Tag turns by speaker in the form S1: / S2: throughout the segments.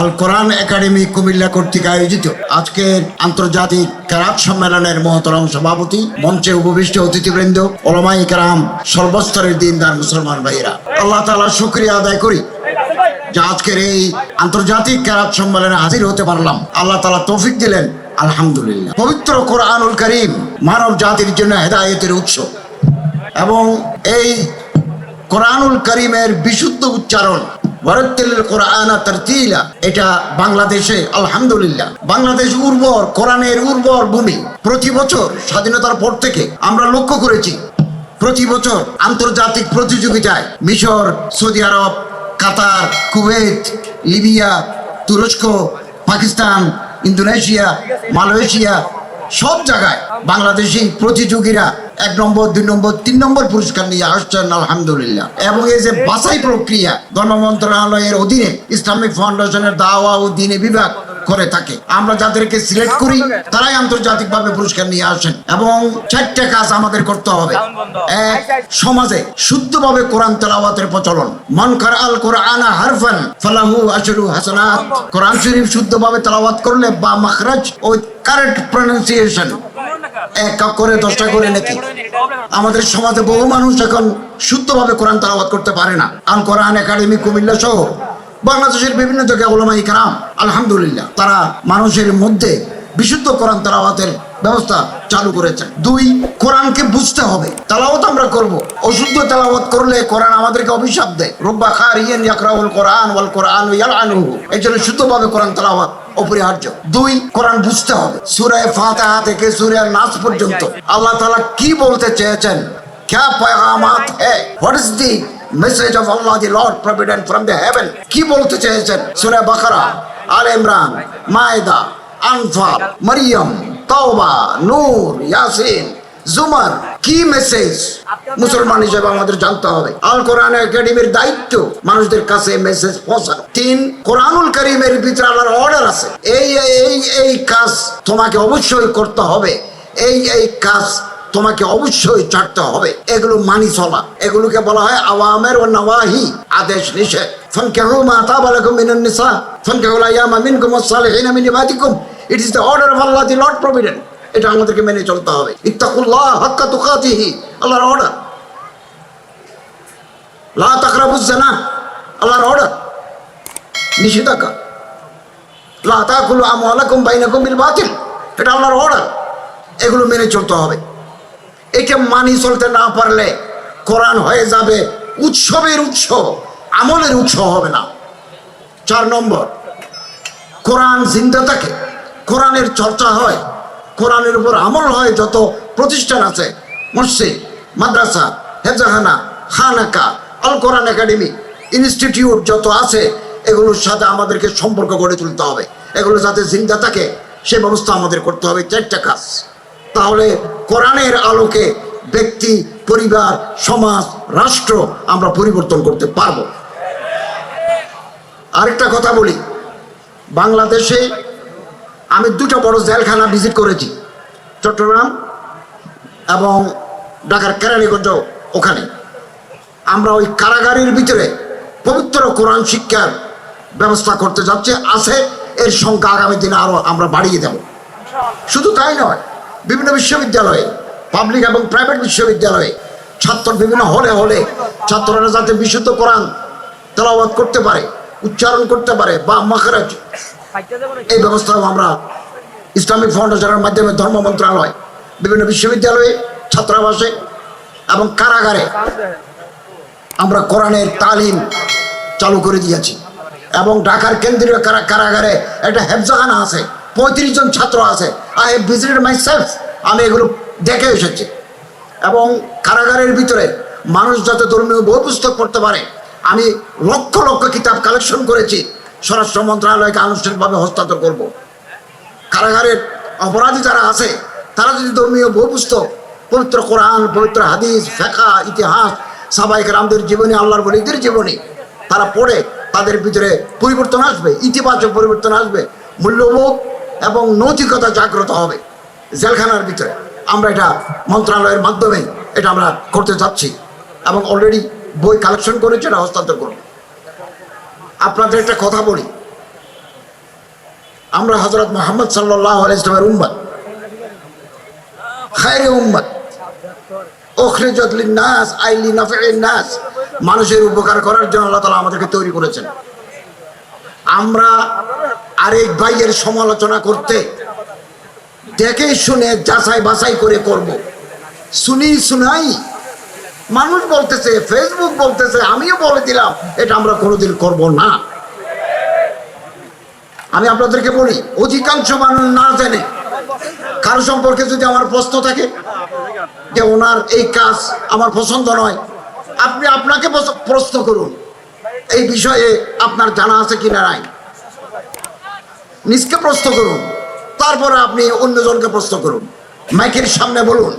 S1: আল কোরআন academy Comilla কর্তৃক আয়োজিত আজকের আন্তর্জাতিক কেরাত সম্মেলনের মহতরম সভাপতি, মঞ্চে উপবিষ্ট অতিথিবৃন্দ ওলামাই কেরাম, সর্বস্তরের দিনদার মুসলমান ভাইয়েরা। আল্লাহ তালা শুক্রিয়া আদায় করি যে আজকের এই আন্তর্জাতিক কেরাত সম্মেলনে হাজির হতে পারলাম। আল্লাহ তালা তৌফিক দিলেন। আলহামদুলিল্লাহ। পবিত্র কোরআনুল করিম মানব জাতির জন্য হেদায়েতের উৎস এবং এই কোরআনুল করিমের বিশুদ্ধ উচ্চারণ এটা বাংলাদেশে, আলহামদুলিল্লাহ। বাংলাদেশ উর্বর, কোরআনের উর্বর ভূমি। প্রতি বছর স্বাধীনতার পর থেকে আমরা লক্ষ্য করেছি, প্রতি বছর আন্তর্জাতিক প্রতিযোগিতায় মিশর, সৌদি আরব, কাতার, কুয়েত, লিবিয়া, তুরস্ক, পাকিস্তান, ইন্দোনেশিয়া, মালয়েশিয়া, সব জায়গায় বাংলাদেশি প্রতিযোগীরা এক নম্বর, দুই নম্বর, তিন নম্বর পুরস্কার নিয়ে আসছেন, আলহামদুলিল্লাহ। এবং এই যে বাছাই প্রক্রিয়া ধর্ম মন্ত্রণালয়ের অধীনে ইসলামিক ফাউন্ডেশনের দাওয়া ও দিনে বিভাগ করে থাকে। আমরা যাদেরকে সিলেক্ট করি, তারাই আন্তর্জাতিক ভাবে পুরস্কার নিয়ে আসেন এবং চারটা কাজ আমাদের করতে হবে। এক, সমাজে শুদ্ধভাবে কোরআন তেলাওয়াতের প্রচলন। মন কর আল কোরআন হারফান, ফালাহু আশরু হাসানাত। কোরআন শরীফ শুদ্ধভাবে তেলাওয়াত করলে বা মাখরাজ ও কারেক্ট প্রনাউন্সিয়েশন এক করে দশটা করে নাকি? আমাদের সমাজে বহু মানুষ এখন শুদ্ধভাবে কোরআন তালাবাদ করতে পারে না। আল কোরআন, একাডেমি, কুমিল্লা সহ বাংলাদেশের বিভিন্ন জায়গায় ওলামাই কারাম, আলহামদুলিল্লাহ, তারা মানুষের মধ্যে বিশুদ্ধ কোরআন তালাওয়াতের ব্যবস্থা চালু করেছেন দুই কোরআনকে বুঝতে হবে তালাওয়াত আমরা করব অশুদ্ধ তালাওয়াত করলে কোরআন আমাদেরকে অভিশাপ দেয় রব্বা খার ইয়েন ইয়াকরাউল কোরআন ওয়াল কোরআন ইয়ালআনুহু এই জন্য শুদ্ধভাবে কোরআন তালাওয়াত অপরিহার্য দুই কোরআন বুঝতে হবে সূরা ফাতিহা থেকে সূরা নাস পর্যন্ত আল্লাহ তাআলা কি বলতে চেয়েছেন क्या पैगामात है what is the message of Allah the Lord provident from the heaven কি বলতে চেয়েছেন সূরা বাকারা আল ইমরান মায়দা আনফাল মারিয়াম তাওবা নূর ইয়াসিন জুমার কি মেসেজ মুসলমান হিসেবে আমাদের জানতে হবে। আল কোরআন একাডেমির দায়িত্ব মানুষদের কাছে মেসেজ পৌঁছানো। তিন কোরআনুল করিমের ভিতরে আল্লাহর অর্ডার আছে। এই এই এই কাজ তোমাকে অবশ্যই করতে হবে। এই এই কাজ তোমাকে অবশ্যই ছাড়তে হবে। এগুলো মানি চলা। এগুলোকে বলা হয় আওয়ামের ও নওয়াহি আদেশ নিষেধ। ফানকাহু মা তাবালাকুম মিনান নিসা। ফানকাহু আইয়ামা মিনকুম ওয়াস-সালিহিনা মিন ইবাদিকুম। It is the order of Allah the not provident এটা আমাদেরকে মেনে চলতে হবে। ইত্তাকুল্লাহ হাক্কা তুকাতিহি, আল্লাহর অর্ডার লা তাকরাবুজ জানা, আল্লাহর অর্ডার নিষেধাজ্ঞা। লা তাকুলু আমওয়ালাকুম বাইনাকুম বিল বাতিল। এটা আল্লাহর অর্ডার এগুলো মেনে চলতে হবে। এটা মানি চলতে না পারলে কোরআন হয়ে যাবে। উৎসবের উৎস আমলের উৎস হবে না। চার নম্বর, কোরআন জিন্দা থাকে। কোরআনের চর্চা হয়, কোরআনের উপর আমল হয় যত প্রতিষ্ঠান আছে, মসজিদ, মাদ্রাসা, হেজাহানা, খানাকা, আল কোরআন একাডেমি, ইনস্টিটিউট যত আছে, এগুলোর সাথে আমাদেরকে সম্পর্ক গড়ে তুলতে হবে। এগুলো যাতে জিন্দা থাকে, সে ব্যবস্থা আমাদের করতে হবে চারটা কাজ। তাহলে কোরআনের আলোকে ব্যক্তি, পরিবার, সমাজ, রাষ্ট্র আমরা পরিবর্তন করতে পারব। আরেকটা কথা বলি, বাংলাদেশে আমি দুটো বড় জেলখানা ভিজিট করেছি, চট্টগ্রাম এবং ঢাকার কেরানীগঞ্জ ওখানে। আমরা ওই কারাগারের ভিতরে পবিত্র কোরআন শিক্ষার ব্যবস্থা করতে যাচ্ছে, আছে, এর সংখ্যা আগামী দিনে আরও আমরা বাড়িয়ে দেব। শুধু তাই নয়, বিভিন্ন বিশ্ববিদ্যালয়ে পাবলিক এবং প্রাইভেট বিশ্ববিদ্যালয়ে ছাত্র বিভিন্ন হলে হলে ছাত্ররা যাতে বিশুদ্ধ কোরআন তেলাওয়াত করতে পারে, উচ্চারণ করতে পারে, বা মাখারাজ এই ব্যবস্থাও আমরা ইসলামিক ফাউন্ডেশনের মাধ্যমে ধর্ম মন্ত্রণালয়, বিভিন্ন বিশ্ববিদ্যালয়ে ছাত্রাবাসে এবং কারাগারে আমরা কোরআনের তালিম চালু করে দিয়েছি। এবং ঢাকার কেন্দ্রীয় কারা- কারাগারে একটা হেফজাখানা আছে, পঁয়ত্রিশ জন ছাত্র আছে। I have visited myself, আমি এগুলো দেখে এসেছি। এবং কারাগারের ভিতরে মানুষ যাতে ধর্মীয় বই পুস্তক পড়তে পারে, আমি লক্ষ লক্ষ কিতাব কালেকশন করেছি। স্বরাষ্ট্র মন্ত্রণালয়কে আনুষ্ঠানিকভাবে হস্তান্তর করব। কারাগারের অপরাধী যারা আছে, তারা যদি ধর্মীয় বই পুস্তক পবিত্র কোরআন, পবিত্র হাদিস, ফেকা, ইতিহাস সাবাইক রামদের জীবনী, আল্লাহর বলিদের জীবনী, তারা পড়ে তাদের ভিতরে পরিবর্তন আসবে, ইতিবাচক পরিবর্তন আসবে, মূল্যবোধ এবং নৈতিকতা জাগ্রত হবে জেলখানার ভিতরে আমরা এটা মন্ত্রণালয়ের মাধ্যমে এটা আমরা করতে চাচ্ছি এবং অলরেডি বই কালেকশন করেছে, এটা হস্তান্তর করব আপনাদের একটা কথা বলি। আমরা হজরত মোহাম্মদ সাল্লাহ ইসলামের উম্মত। খায়রে উম্মত। নাস আইলি নাস। মানুষের উপকার করার জন্য আল্লাহ তালা আমাদেরকে তৈরি করেছেন। আমরা আরেক ভাইয়ের সমালোচনা করতে, দেখে শুনে যাচাই বাছাই করে করব। শুনি শুনাই মানুষ বলতেছে ফেসবুক বলতেছে, আমিও বলে দিলাম, এটা আমরা কোনোদিন করব না। আমি আপনাদেরকে বলি, অধিকাংশ মানুষ না জেনে, কারও সম্পর্কে যদি আমার প্রশ্ন থাকে, যে ওনার এই কাজ আমার পছন্দ নয়, আপনি আপনাকে প্রশ্ন করুন, এই বিষয়ে আপনার জানা আছে কিনা নাই। নিজকে প্রশ্ন করুন, তারপরে আপনি অন্যজনকে প্রশ্ন করুন। মাইকের সামনে বলুন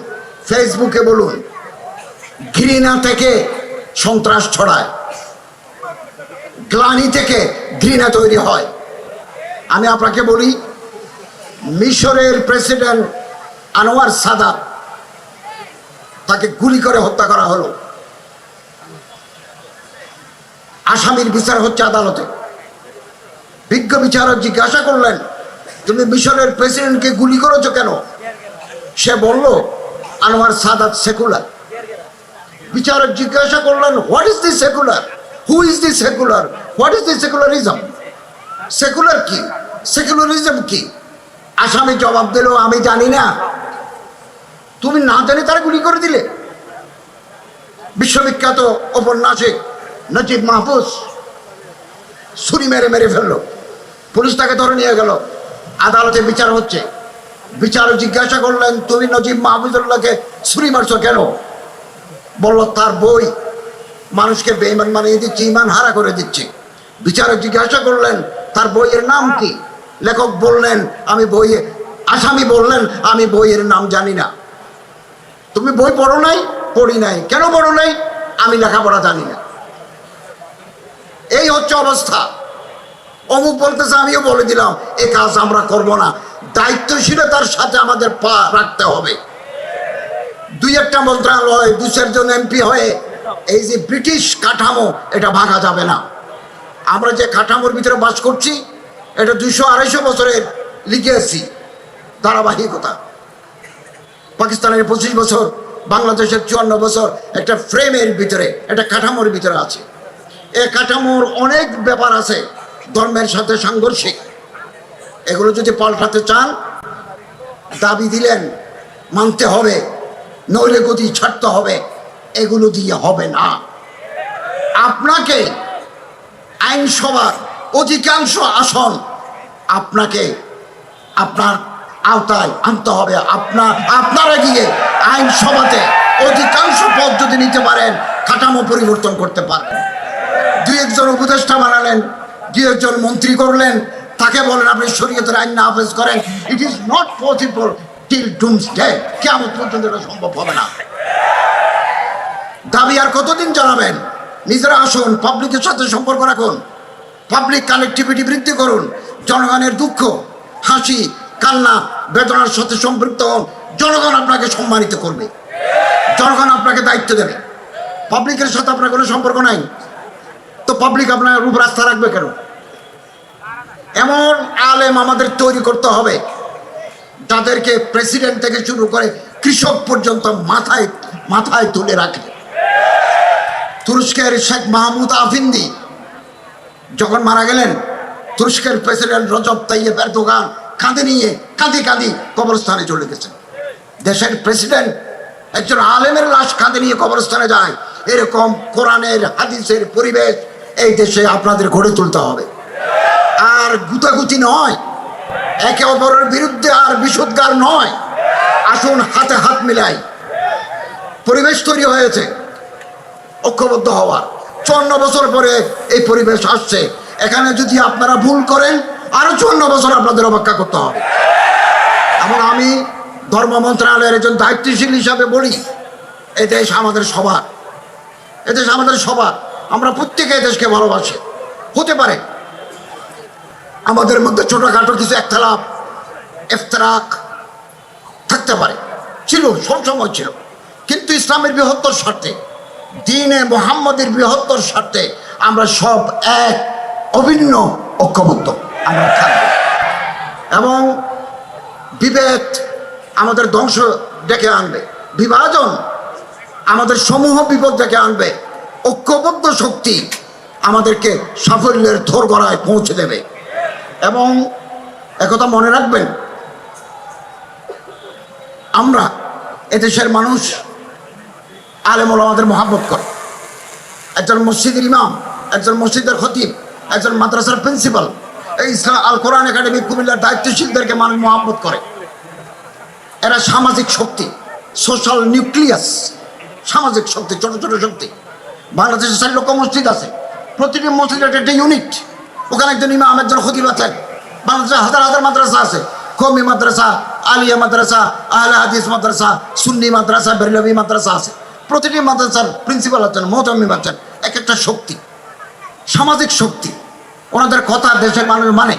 S1: ফেসবুকে বলুন ঘৃণা থেকে সন্ত্রাস ছড়ায়। গ্লানি থেকে ঘৃণা তৈরি হয়। আমি আপনাকে বলি, মিশরের প্রেসিডেন্ট আনোয়ার সাদাত তাকে গুলি করে হত্যা করা হলো। আসামির বিচার হচ্ছে আদালতে। বিজ্ঞ বিচারক জিজ্ঞাসা করলেন, তুমি মিশরের প্রেসিডেন্টকে গুলি করেছ কেন? সে বলল, আনোয়ার সাদাত সেকুলার। বিচারক জিজ্ঞাসা করলেন what is the secular who is the secular what is the secularism secular কি? সেকুলারিজম কি? আসামি জবাব দিল, আমি জানি না। তুমি না জানি তারা গুলি করে দিলে। বিশ্ববিখ্যাত ঔপন্যাসিক নজিব মাহফুজ ছুরি মেরে মেরে ফেলল। পুলিশ তাকে ধরে নিয়ে গেল। আদালতে বিচার হচ্ছে। বিচারক জিজ্ঞাসা করলেন, তুমি নজিব মাহফুজুল্লাহকে ছুরি মারছো কেন? বলল, তার বই মানুষকে বেইমান বানিয়ে দিচ্ছে ইমান হারা করে দিচ্ছে। বিচারক জিজ্ঞাসা করলেন, তার বইয়ের নাম কি? লেখক বললেন, আমি বইয়ে আসামি বললেন, আমি বইয়ের নাম জানি না। তুমি বই পড়ো নাই? পড়ি নাই। কেন পড়ো নাই? আমি লেখাপড়া জানি না। এই হচ্ছে অবস্থা। অমুক বলতেছে, আমিও বলে দিলাম, এ কাজ আমরা করব না। দায়িত্বশীলতার সাথে আমাদের পা রাখতে হবে। দুই একটা মন্ত্রণালয় দু চারজন এমপি হয়ে এই যে ব্রিটিশ কাঠামো, এটা ভাঙা যাবে না। আমরা যে কাঠামোর ভিতরে বাস করছি, এটা দুইশো আড়াইশো বছরের লিখেছি ধারাবাহিকতা। পাকিস্তানের পঁচিশ বছর, বাংলাদেশের চুয়ান্ন বছর একটা ফ্রেমের ভিতরে, একটা কাঠামোর ভিতরে আছে। এ কাঠামোর অনেক ব্যাপার আছে, ধর্মের সাথে সাংঘর্ষিক। এগুলো যদি পাল্টাতে চান, দাবি দিলেন, মানতে হবে। নইলে গতি ছাড়তে হবে। এগুলো দিয়ে হবে না। আপনাকে আইনসভার অধিকাংশ আসন আপনাকে আপনার আওতায় আনতে হবে। আপনার, আপনারা গিয়ে আইনসভাতে অধিকাংশ পদ যদি নিতে পারেন, কাঠামো পরিবর্তন করতে পারবেন। দুই একজন উপদেষ্টা বানালেন, দুই একজন মন্ত্রী করলেন, তাকে বলেন, আপনি শরীয়তের আইন নাফেজ করেন। It is not possible till doomsday কেমন পর্যন্ত এটা সম্ভব হবে না। দাবি আর কতদিন জানাবেন? নিজেরা আসুন পাবলিকের সাথে সম্পর্ক রাখুন পাবলিক কানেক্টিভিটি বৃদ্ধি করুন, জনগণের দুঃখ, হাসি, কান্না, বেদনার সাথে সম্পৃক্ত হন, জনগণ আপনাকে সম্মানিত করবে। জনগণ আপনাকে দায়িত্ব দেবে। পাবলিকের সাথে আপনার কোনো সম্পর্ক নাই। তো পাবলিক আপনার রূপ রাস্তা রাখবে কেন? এমন আলেম আমাদের তৈরি করতে হবে। যাদেরকে প্রেসিডেন্ট থেকে শুরু করে কৃষক পর্যন্ত মাথায় মাথায় তুলে রাখে। তুরস্কের শেখ মাহমুদ আফিন্দি যখন মারা গেলেন, তুরস্কের প্রেসিডেন্ট রজব তাইয়েব এরদোগান কাঁধে নিয়ে কাঁদি কাঁদি কবরস্থানে চলে গেছেন। দেশের প্রেসিডেন্ট একজন আলেমের লাশ কাঁধে নিয়ে কবরস্থানে যায়। এরকম কোরআনের, হাদিসের পরিবেশ এই দেশে আপনাদের গড়ে তুলতে হবে। আর গুতাগুতি নয় একে অপরের বিরুদ্ধে আর বিশুদ্ধার নয়। আসুন হাতে হাত মিলাই। পরিবেশ তৈরি হয়েছে। ঐক্যবদ্ধ হওয়ার। চুয়ান্ন বছর পরে এই পরিবেশ আসছে। এখানে যদি আপনারা ভুল করেন, আরও চুয়ান্ন বছর আপনাদের অপেক্ষা করতে হবে। এমন আমি ধর্ম মন্ত্রণালয়ের একজন দায়িত্বশীল হিসাবে বলি এ দেশ আমাদের সবার। এ দেশ আমাদের সবার। আমরা প্রত্যেকে দেশকে ভালোবাসি। হতে পারে আমাদের মধ্যে ছোটখাটো কিছু একতলাপ, এফতরাক থাকতে পারে। ছিল, সব সময় ছিল। কিন্তু ইসলামের বৃহত্তর স্বার্থে, দিনে মোহাম্মদের বৃহত্তর স্বার্থে আমরা সব এক, অভিন্ন, ঐক্যবদ্ধ। আমরা থাকব এবং বিভেদ আমাদের ধ্বংস ডেকে আনবে। বিভাজন আমাদের সমূহ বিপদ ডেকে আনবে। ঐক্যবদ্ধ শক্তি আমাদেরকে সাফল্যের থোরগড়ায় পৌঁছে দেবে। এবং একথা মনে রাখবেন, আমরা এদেশের মানুষ আলেমল আমাদের মহাব্বত করে। একজন মসজিদের ইমাম, একজন মসজিদের খতিব, একজন মাদ্রাসার প্রিন্সিপাল, এই ইসলাম আল কোরআন একাডেমি কুমিল্লার দায়িত্বশীলদেরকে মানুষ মহাব্বত করে। এরা সামাজিক শক্তি, সোশ্যাল নিউক্লিয়াস, সামাজিক শক্তি, ছোট ছোট শক্তি। বাংলাদেশে চার লক্ষ মসজিদ আছে, প্রতিটি মসজিদের একটা ইউনিট। ওখানে একজন ইমাম, একজন খতিব আছেন। বাংলাদেশে হাজার হাজার মাদ্রাসা আছে। কমি মাদ্রাসা, আলিয়া মাদ্রাসা, আহলে হাদিস মাদ্রাসা, সুন্নি মাদ্রাসা, বেরলভি মাদ্রাসা আছে। প্রতিটি মাদ্রাসার প্রিন্সিপাল আছেন মোহতামিম আছেন এক একটা শক্তি, সামাজিক শক্তি। ওনাদের কথা দেশের মানুষ মানে।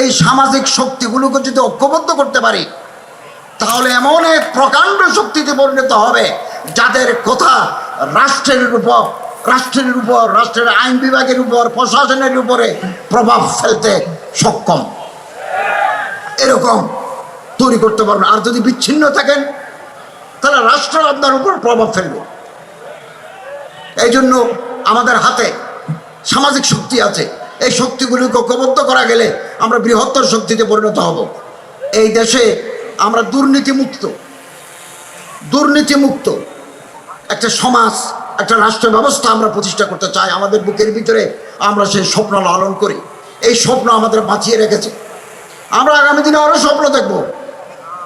S1: এই সামাজিক শক্তিগুলোকে যদি ঐক্যবদ্ধ করতে পারি, তাহলে এমন এক প্রকাণ্ড শক্তিতে পরিণত হবে, যাদের কথা রাষ্ট্রের উপর রাষ্ট্রের উপর, রাষ্ট্রের আইন বিভাগের উপর, প্রশাসনের উপরে প্রভাব ফেলতে সক্ষম। এরকম তৈরি করতে পারবেন। আর যদি বিচ্ছিন্ন থাকেন, তাহলে রাষ্ট্র আপনার উপর প্রভাব ফেলবে। এই জন্য আমাদের হাতে সামাজিক শক্তি আছে। এই শক্তিগুলিকে ঐক্যবদ্ধ করা গেলে আমরা বৃহত্তর শক্তিতে পরিণত হব। এই দেশে আমরা দুর্নীতিমুক্ত দুর্নীতিমুক্ত একটা সমাজ একটা রাষ্ট্র ব্যবস্থা আমরা প্রতিষ্ঠা করতে চাই, আমাদের বুকের ভিতরে আমরা সেই স্বপ্ন লালন করি। এই স্বপ্ন আমাদের বাঁচিয়ে রেখেছে। আমরা আগামী দিনে আরও স্বপ্ন দেখব।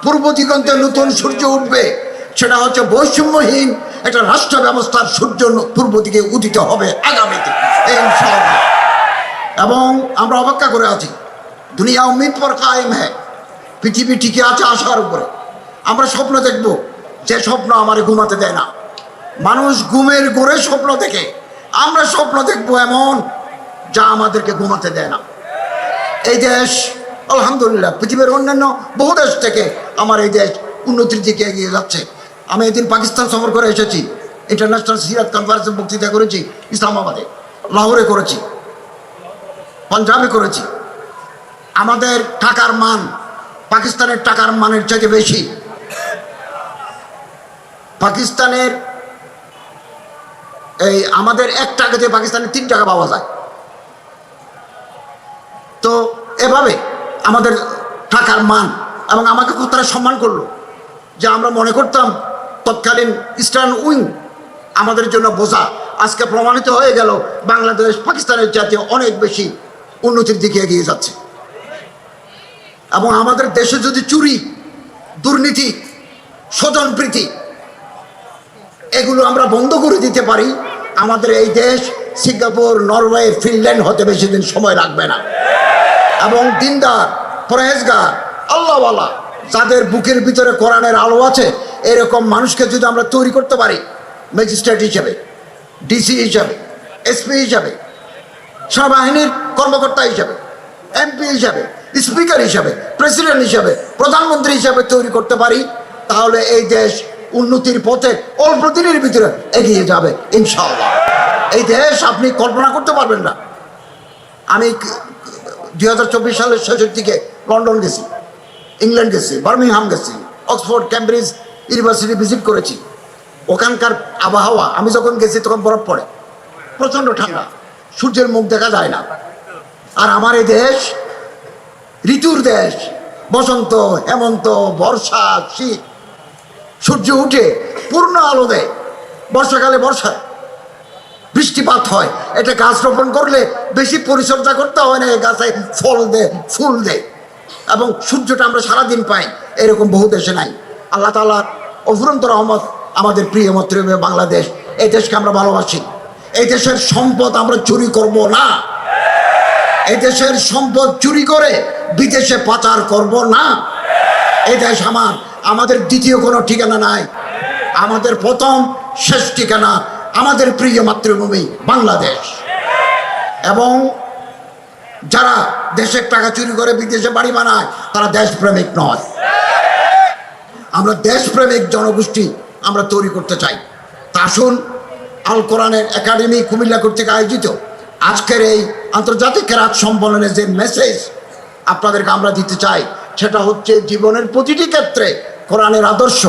S1: পূর্ব দিগন্তে নতুন সূর্য উঠবে। সেটা হচ্ছে বৈষম্যহীন একটা রাষ্ট্র ব্যবস্থার সূর্য পূর্ব দিকে উদিত হবে আগামীতে। ইনশাআল্লাহ। এবং আমরা অপেক্ষা করে আছি, দুনিয়া উম্মিদ পর কায়েম হ্যাঁ। পৃথিবী টিকে আছে আশার উপরে। আমরা স্বপ্ন দেখব, যে স্বপ্ন আমার ঘুমাতে দেয় না। মানুষ ঘুমের গোড়ে স্বপ্ন দেখে। আমরা স্বপ্ন দেখব এমন যা আমাদেরকে ঘুমাতে দেয় না। এই দেশ, আলহামদুলিল্লাহ, পৃথিবীর অন্যান্য বহু দেশ থেকে আমার এই দেশ উন্নতির দিকে এগিয়ে যাচ্ছে। আমি এদিন পাকিস্তান সফর করে এসেছি। ইন্টারন্যাশনাল সিরাত কনফারেন্সে বক্তৃতা করেছি ইসলামাবাদে। লাহোরে করেছি। পাঞ্জাবে করেছি। আমাদের টাকার মান, পাকিস্তানের টাকার মানের চাইতে বেশি। পাকিস্তানের এই আমাদের এক টাকাতে পাকিস্তানের তিন টাকা পাওয়া যায়। তো এভাবে আমাদের টাকার মান এবং আমাকে খুব তারা সম্মান করল যে আমরা মনে করতাম তৎকালীন ইস্টার্ন উইং আমাদের জন্য বোঝা। আজকে প্রমাণিত হয়ে গেল বাংলাদেশ পাকিস্তানের জাতীয় অনেক বেশি উন্নতির দিকে এগিয়ে যাচ্ছে। এবং আমাদের দেশে যদি চুরি, দুর্নীতি, স্বজনপ্রীতি এগুলো আমরা বন্ধ করে দিতে পারি আমাদের এই দেশ সিঙ্গাপুর, নরওয়ে, ফিনল্যান্ড হতে বেশি দিন সময় লাগবে না। এবং দিনদার পরেজগার আল্লাহওয়ালা, যাদের বুকের ভিতরে কোরআনের আলো আছে, এরকম মানুষকে যদি আমরা তৈরি করতে পারি, ম্যাজিস্ট্রেট হিসেবে, ডিসি হিসাবে, এসপি হিসাবে, সেনাবাহিনীর কর্মকর্তা হিসাবে, এমপি হিসাবে, স্পিকার হিসাবে, প্রেসিডেন্ট হিসাবে, প্রধানমন্ত্রী হিসাবে তৈরি করতে পারি, তাহলে এই দেশ উন্নতির পথে অল্প দিনের ভিতরে এগিয়ে যাবে, ইনশাআল্লাহ। এই দেশ আপনি কল্পনা করতে পারবেন না। আমি দুই হাজার চব্বিশ সালের শেষের দিকে লন্ডন গেছি, ইংল্যান্ড গেছি, বার্মিংহাম গেছি, অক্সফোর্ড, ক্যামব্রিজ ইউনিভার্সিটি ভিজিট করেছি। ওখানকার আবহাওয়া, আমি যখন গেছি তখন বরফ পড়ে, প্রচণ্ড ঠান্ডা, সূর্যের মুখ দেখা যায় না। আর আমার এই দেশ, ঋতুর দেশ, বসন্ত, হেমন্ত, বর্ষা, শীত সূর্য উঠে পূর্ণ আলো দেয়। বর্ষাকালে বর্ষায় বৃষ্টিপাত হয়। এটা গাছ রোপণ করলে বেশি পরিচর্যা করতে হয় না গাছে ফল দেয়, ফুল দেয়। এবং সূর্যটা আমরা সারাদিন পাই, এরকম বহু দেশে নাই। আল্লাহ তালার অফুরন্ত রহমত আমাদের প্রিয় মাতৃভূমি বাংলাদেশ, এই দেশকে আমরা ভালোবাসি। এই দেশের সম্পদ আমরা চুরি করব না। এই দেশের সম্পদ চুরি করে বিদেশে পাচার করব না। এই দেশ আমার আমাদের দ্বিতীয় কোনো ঠিকানা নাই। আমাদের প্রথম শেষ ঠিকানা আমাদের প্রিয় মাতৃভূমি বাংলাদেশ। এবং যারা দেশের টাকা চুরি করে বিদেশে বাড়ি বানায়, তারা দেশপ্রেমিক নয়। আমরা দেশপ্রেমিক জনগোষ্ঠী আমরা তৈরি করতে চাই। আসুন, আল কোরআনের একাডেমি কুমিল্লা কর্তৃক আয়োজিত আজকের এই আন্তর্জাতিক কেরাত সম্মেলনের যে মেসেজ আপনাদেরকে আমরা দিতে চাই, সেটা হচ্ছে জীবনের প্রতিটি ক্ষেত্রে কোরআনের আদর্শ,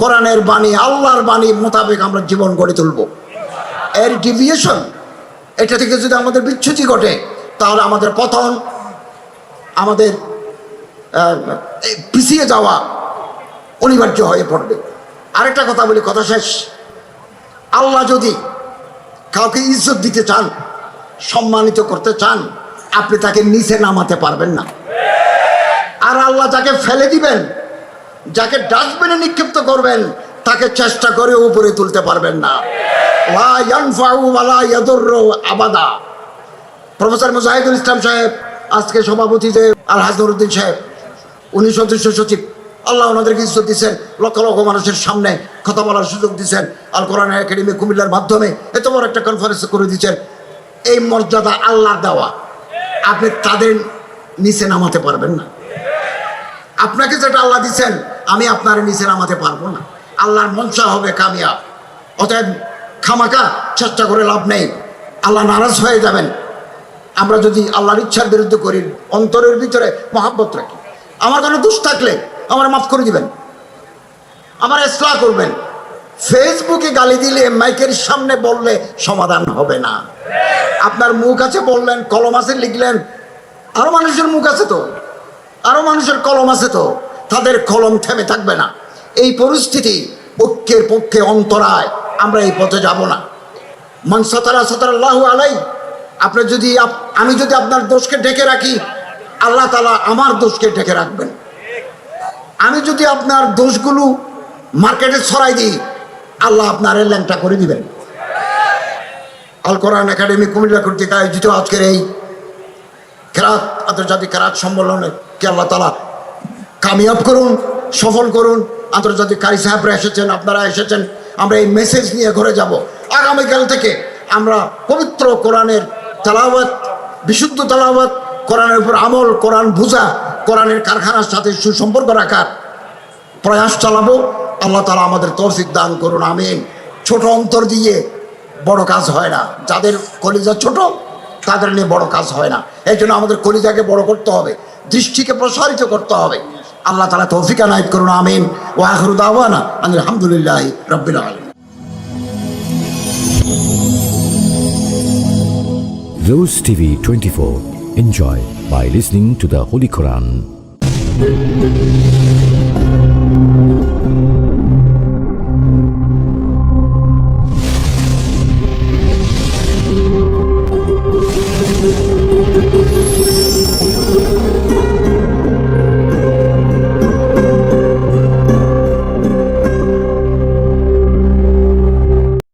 S1: কোরআনের বাণী, আল্লাহর বাণী মোতাবেক আমরা জীবন গড়ে তুলব। এর ডিভিয়েশন এটা থেকে যদি আমাদের বিচ্ছুতি ঘটে, তাহলে আমাদের পতন, আমাদের পিছিয়ে যাওয়া অনিবার্য হয়ে পড়বে। আরেকটা কথা বলি, কথা শেষ। আল্লাহ যদি কাউকে ইজ্জত দিতে চান, সম্মানিত করতে চান, আপনি তাকে নিচে নামাতে পারবেন না। আর আল্লাহ যাকে ফেলে দিবেন যাকে ডাস্টবিনে নিক্ষিপ্ত করবেন, তাকে চেষ্টা করে উপরে তুলতে পারবেন না। আবাদা। প্রফেসর মুজাহিদুল ইসলাম সাহেব, আজকে সভাপতি যে আল হাজনুরুদ্দিন সাহেব, উনি সদস্য সচিব। আল্লাহ ওনাদেরকে ইজ্জত দিচ্ছেন লক্ষ লক্ষ মানুষের সামনে কথা বলার সুযোগ দিচ্ছেন আল কোরআন একাডেমি কুমিল্লার মাধ্যমে এত বড় একটা কনফারেন্স করে দিচ্ছেন। এই মর্যাদা আল্লাহ দেওয়া। আপনি তাদের নিচে নামাতে পারবেন না। আপনাকে যেটা আল্লাহ দিচ্ছেন আমি আপনার নিচে নামাতে পারব না। আল্লাহর মনসা হবে কামিয়া অতএব খামাকা চেষ্টা করে লাভ নেই। আল্লাহ নারাজ হয়ে যাবেন। আমরা যদি আল্লাহর ইচ্ছার বিরুদ্ধে করি, অন্তরের ভিতরে মহাব্বত রাখি। আমার কোনো দোষ থাকলে আমার মাফ করে দিবেন। আমার ইসলাহ করবেন। ফেসবুকে গালি দিলে, মাইকের সামনে বললে সমাধান হবে না। আপনার মুখ আছে বললেন, কলম আছে লিখলেন, আরও মানুষের মুখ আছে তো। আরও মানুষের কলম আছে তো, তাদের কলম থেমে থাকবে না। এই পরিস্থিতি ঐক্যের পক্ষে অন্তরায়, আমরা এই পথে যাব না। মান সাতারা সাতার আল্লাহ আলাই, আপনি যদি আমি যদি আপনার দোষকে ঢেকে রাখি, আল্লাহ তালা আমার দোষকে ঢেকে রাখবেন। আমি যদি আপনার দোষগুলো মার্কেটে ছড়াই দিই, আল্লাহ আপনার ল্যাংটা করে দিবেন। আল কোরআন একাডেমি কুমিল্লা কর্তৃক আয়োজিত আজকের এই খেরাত, আন্তর্জাতিক খেরাত সম্মেলনে কে আল্লাহ তালা কামিয়াব করুন, সফল করুন। আন্তর্জাতিক কারি সাহেবরা এসেছেন, আপনারা এসেছেন, আমরা এই মেসেজ নিয়ে ঘরে যাব। আগামীকাল থেকে আমরা পবিত্র কোরআনের তালাওয়াত, বিশুদ্ধ তালাওয়াত, কোরআনের উপর আমল, কোরআন বুঝা, কোরআনের কারখানার সাথে সুসম্পর্ক রাখার প্রয়াস চালাবো। আল্লাহ তালা আমাদের তৌফিক দান করুন, আমিন। ছোট অন্তর দিয়ে বড় কাজ হয় না। যাদের কলিজা ছোট, তাদের নিয়ে বড় কাজ হয় না। এই জন্য আমাদের কলিজাকে বড় করতে হবে। দৃষ্টিকে প্রসারিত করতে হবে আল্লাহ তালা তৌফিকা আনায়ত করুন, আমিন ও আখরু দাওয়ানা আলহামদুলিল্লাহ রব্বিল Alam
S2: Rose TV 24. Enjoy by listening to the Holy Quran.